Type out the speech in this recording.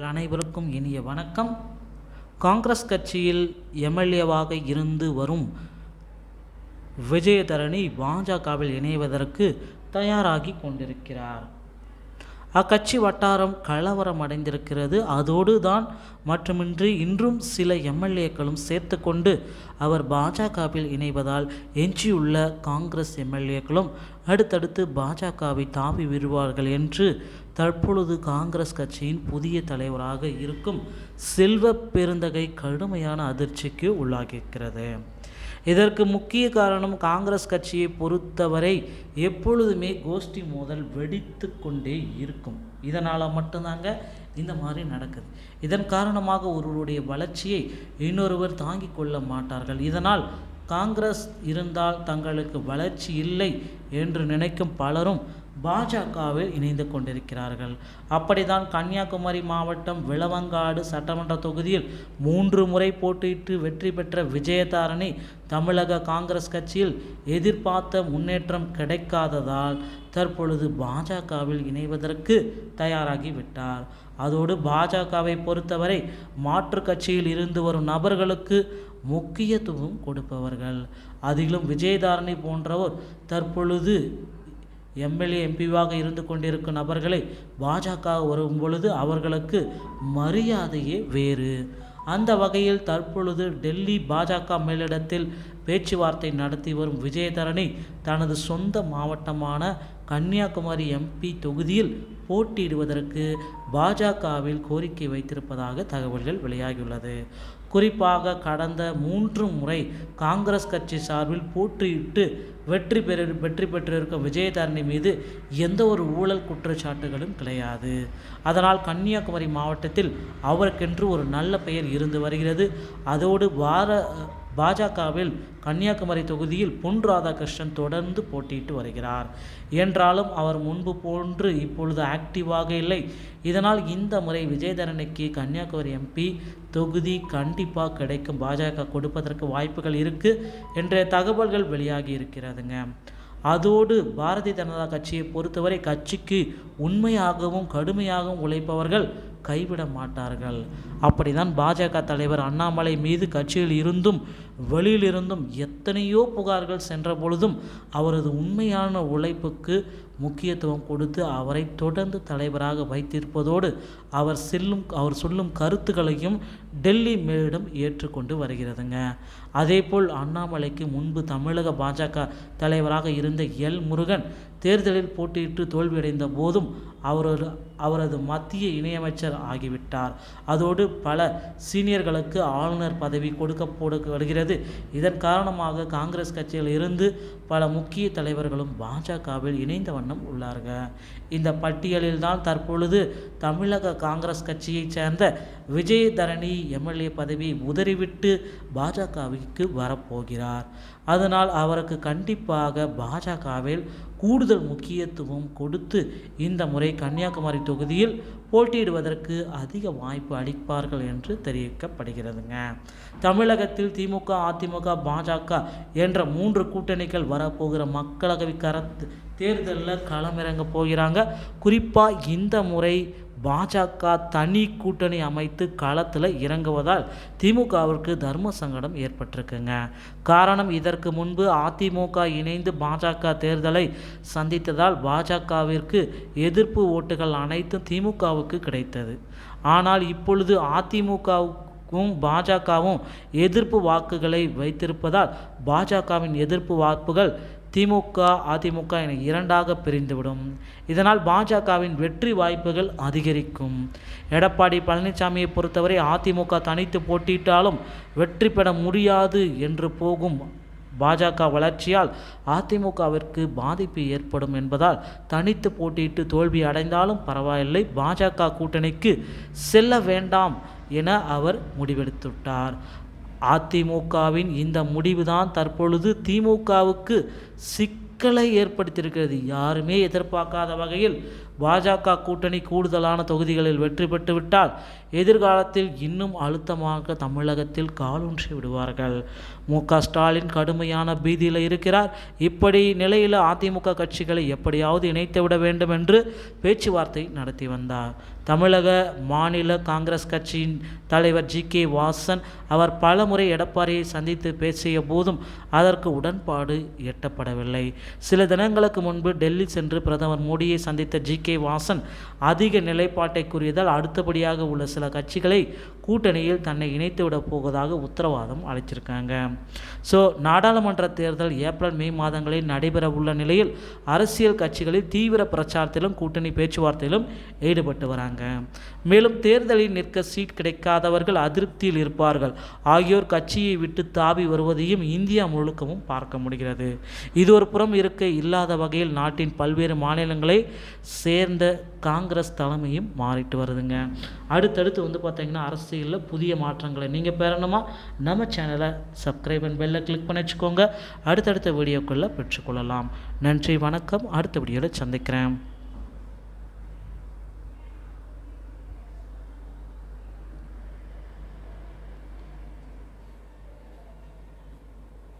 நேயர்கள் அனைவருக்கும் இனிய வணக்கம். காங்கிரஸ் கட்சியில் எம்எல்ஏவாக இருந்து வரும் விஜயதரணி பாஜகவில் இணைவதற்கு தயாராகி கொண்டிருக்கிறார். அக்கட்சி வட்டாரம் கலவரம் அடைந்திருக்கிறது அதோடு தான் மட்டுமின்றி இன்றும் சில எம்எல்ஏக்களும் சேர்த்து கொண்டு அவர் பாஜகவில் இணைவதால் எஞ்சியுள்ள காங்கிரஸ் எம்எல்ஏக்களும் அடுத்தடுத்து பாஜகவை தாவி விடுவார்கள் என்று தற்பொழுது காங்கிரஸ் கட்சியின் புதிய தலைவராக இருக்கும் செல்வ பெருந்தகை கடுமையான அதிர்ச்சிக்கு உள்ளாகியிருக்கிறது. இதற்கு முக்கிய காரணம் காங்கிரஸ் கட்சியை பொறுத்தவரை எப்பொழுதுமே கோஷ்டி மோதல் வெடித்து கொண்டே இருக்கும். இதனால் மட்டும்தாங்க இந்த மாதிரி நடக்குது. இதன் காரணமாக ஒருவருடைய வளர்ச்சியை இன்னொருவர் தாங்கிக் கொள்ள மாட்டார்கள். இதனால் காங்கிரஸ் இருந்தால் தங்களுக்கு வளர்ச்சி இல்லை என்று நினைக்கும் பலரும் பாஜகவில் இணைந்து கொண்டிருக்கிறார்கள். அப்படிதான் கன்னியாகுமரி மாவட்டம் விளவங்காடு சட்டமன்ற தொகுதியில் மூன்று முறை போட்டியிட்டு வெற்றி பெற்ற விஜயதாரணி தமிழக காங்கிரஸ் கட்சியில் எதிர்பார்த்த முன்னேற்றம் கிடைக்காததால் தற்பொழுது பாஜகவில் இணைவதற்கு தயாராகிவிட்டார் அதோடு பாஜகவை பொறுத்தவரை மாற்று கட்சியில் இருந்து வரும் நபர்களுக்கு முக்கியத்துவம் கொடுப்பவர்கள். அதிலும் விஜயதாரணி போன்றவர் தற்பொழுது எம்எல்ஏ எம்பிவாக இருந்து கொண்டிருக்கும் நபர்களை பாஜக வரும் பொழுது அவர்களுக்கு மரியாதையே வேறு. அந்த வகையில் தற்பொழுது டெல்லி பாஜக மேலிடத்தில் பேச்சுவார்த்தை நடத்தி வரும் விஜயதரணி தனது சொந்த மாவட்டமான கன்னியாகுமரி எம்பி தொகுதியில் போட்டியிடுவதற்கு பாஜகவில் கோரிக்கை வைத்திருப்பதாக தகவல்கள் வெளியாகியுள்ளது. குறிப்பாக கடந்த மூன்று முறை காங்கிரஸ் கட்சி சார்பில் போட்டியிட்டு வெற்றி பெற வெற்றி பெற்றிருக்கும் விஜயதாரணி மீது எந்த ஒரு ஊழல் குற்றச்சாட்டுகளும் கிடையாது. அதனால் கன்னியாகுமரி மாவட்டத்தில் அவருக்கென்று ஒரு நல்ல பெயர் இருந்து வருகிறது. அதோடு பார பாஜகவில் கன்னியாகுமரி தொகுதியில் பொன் ராதாகிருஷ்ணன் தொடர்ந்து போட்டியிட்டு வருகிறார். என்றாலும் அவர் முன்பு போன்று இப்பொழுது ஆக்டிவாக இல்லை. இதனால் இந்த முறை விஜயதரனுக்கு கன்னியாகுமரி எம்பி தொகுதி கண்டிப்பாக கிடைக்கும். பாஜக கொடுப்பதற்கு வாய்ப்புகள் இருக்குது என்ற தகவல்கள் வெளியாகி இருக்கிறதுங்க. அதோடு பாரதிய ஜனதா கட்சியை பொறுத்தவரை கட்சிக்கு உண்மையாகவும் கடுமையாகவும் உழைப்பவர்கள் கைவிட மாட்டார்கள். அப்படிதான் பாஜக தலைவர் அண்ணாமலை மீது கட்சியில் இருந்தும் வெளியிலிருந்தும் எத்தனையோ புகார்கள் சென்ற பொழுதும் அவரது உண்மையான உழைப்புக்கு முக்கியத்துவம் கொடுத்து அவரை தொடர்ந்து தலைவராக வைத்திருப்பதோடு அவர் செல்லும் அவர் சொல்லும் கருத்துக்களையும் டெல்லி மேலிடம் ஏற்றுக்கொண்டு வருகிறதுங்க. அதேபோல் அண்ணாமலைக்கு முன்பு தமிழக பாஜக தலைவராக இருந்த எல் முருகன் தேர்தலில் போட்டியிட்டு தோல்வியடைந்த போதும் அவரது அவரது மத்திய இணையமைச்சர் ஆகிவிட்டார். அதோடு பல சீனியர்களுக்கு ஆளுநர் பதவி கொடுக்கப்படுகிறது. இதன் காரணமாக காங்கிரஸ் கட்சியில் இருந்து பல முக்கிய தலைவர்களும் பாஜகவில் இணைந்த வண்ணம் உள்ளார்கள். இந்த பட்டியலில்தான் தற்பொழுது தமிழக காங்கிரஸ் கட்சியைச் சேர்ந்த விஜயதரணி எம்எல்ஏ பதவியை உதறிவிட்டு பாஜகவிற்கு வரப்போகிறார். அதனால் அவருக்கு கண்டிப்பாக பாஜகவில் கூடுதல் முக்கியத்துவம் கொடுத்து இந்த முறை கன்னியாகுமரி தொகுதியில் போட்டியிடுவதற்கு அதிக வாய்ப்பு அளிப்பார்கள் என்று தெரிவிக்கப்படுகிறதுங்க. தமிழகத்தில் திமுக அதிமுக பாஜக என்ற மூன்று கூட்டணிகள் வரப்போகிற மக்களவை கரத்து தேர்தலில் களமிறங்க போகிறாங்க. குறிப்பாக இந்த முறை பாஜக தனி கூட்டணி அமைத்து களத்தில் இறங்குவதால் திமுகவிற்கு தர்ம சங்கடம் ஏற்பட்டிருக்குங்க. காரணம் இதற்கு முன்பு அதிமுக இணைந்து பாஜக தேர்தலை சந்தித்ததால் பாஜகவிற்கு எதிர்ப்பு ஓட்டுகள் அனைத்தும் திமுகவுக்கு கிடைத்தது. ஆனால் இப்பொழுது அதிமுகவுக்கும் பாஜகவும் எதிர்ப்பு வாக்குகளை வைத்திருப்பதால் பாஜகவின் எதிர்ப்பு வாக்குகள் திமுக அதிமுக என இரண்டாக பிரிந்துவிடும். இதனால் பாஜகவின் வெற்றி வாய்ப்புகள் அதிகரிக்கும். எடப்பாடி பழனிசாமியை பொறுத்தவரை அதிமுக தனித்து போட்டியிட்டாலும் வெற்றி பெற முடியாது என்று போகும் பாஜக வளர்ச்சியால் அதிமுகவிற்கு பாதிப்பு ஏற்படும் என்பதால் தனித்து போட்டியிட்டு தோல்வி அடைந்தாலும் பரவாயில்லை. பாஜக கூட்டணிக்கு செல்ல வேண்டாம் என அவர் முடிவெடுத்துவிட்டார். அதிமுகவின் இந்த முடிவுதான் தற்பொழுது திமுகவுக்கு சிக்கலை ஏற்படுத்தியிருக்கிறது. யாருமே எதிர்பார்க்காத வகையில் பாஜக கூட்டணி கூடுதலான தொகுதிகளில் வெற்றி பெற்றுவிட்டால் எதிர்காலத்தில் இன்னும் அழுத்தமாக தமிழகத்தில் காலூன்றி விடுவார்கள். மு க ஸ்டாலின் கடுமையான பீதியில் இருக்கிறார். இப்படி நிலையில் அதிமுக கட்சிகளை எப்படியாவது இணைத்து விட வேண்டும் என்று பேச்சுவார்த்தை நடத்தி வந்தார். தமிழக மாநில காங்கிரஸ் கட்சியின் தலைவர் ஜி கே வாசன் அவர் பலமுறை எடப்பாடியை சந்தித்து பேசிய போதும் அதற்கு உடன்பாடு எட்டப்படவில்லை. சில தினங்களுக்கு முன்பு டெல்லி சென்று பிரதமர் மோடியை சந்தித்த ஜி கே வாசன் அதிக நிலைப்பாட்டை கூறியதால் அடுத்தபடியாக உள்ள சில கட்சிகளை கூட்டணியில் தன்னை இணைத்துவிடப் போவதாக உத்தரவாதம் அளிச்சிருக்காங்க. ஸோ நாடாளுமன்ற தேர்தல் ஏப்ரல் மே மாதங்களில் நடைபெற உள்ள நிலையில் அரசியல் கட்சிகளில் தீவிர பிரச்சாரத்திலும் கூட்டணி பேச்சுவார்த்தையிலும் ஈடுபட்டு வராங்க. மேலும் தேர்தலில் நிற்க சீட் கிடைக்காதவர்கள் அதிருப்தியில் இருப்பார்கள். ஆகியோர் கட்சியை விட்டு தாவி வருவதையும் இந்தியா முழுக்கவும் பார்க்க முடிகிறது. இது ஒரு புறம் இருக்க இல்லாத வகையில் நாட்டின் பல்வேறு மாநிலங்களை சேர்ந்த காங்கிரஸ் தலைமையும் மாறிட்டு வருதுங்க. அடுத்தடுத்து வந்து பார்த்தீங்கன்னா அரசியலில் புதிய மாற்றங்களை நீங்கள் பெறணுமா? நம்ம சேனலை சப்ஸ்கிரைப் அண்ட் பெல்லை கிளிக் பண்ணி வச்சுக்கோங்க. அடுத்தடுத்த வீடியோக்குள்ளே பெற்றுக்கொள்ளலாம். நன்றி வணக்கம். அடுத்த வீடியோவில் சந்திக்கிறேன்.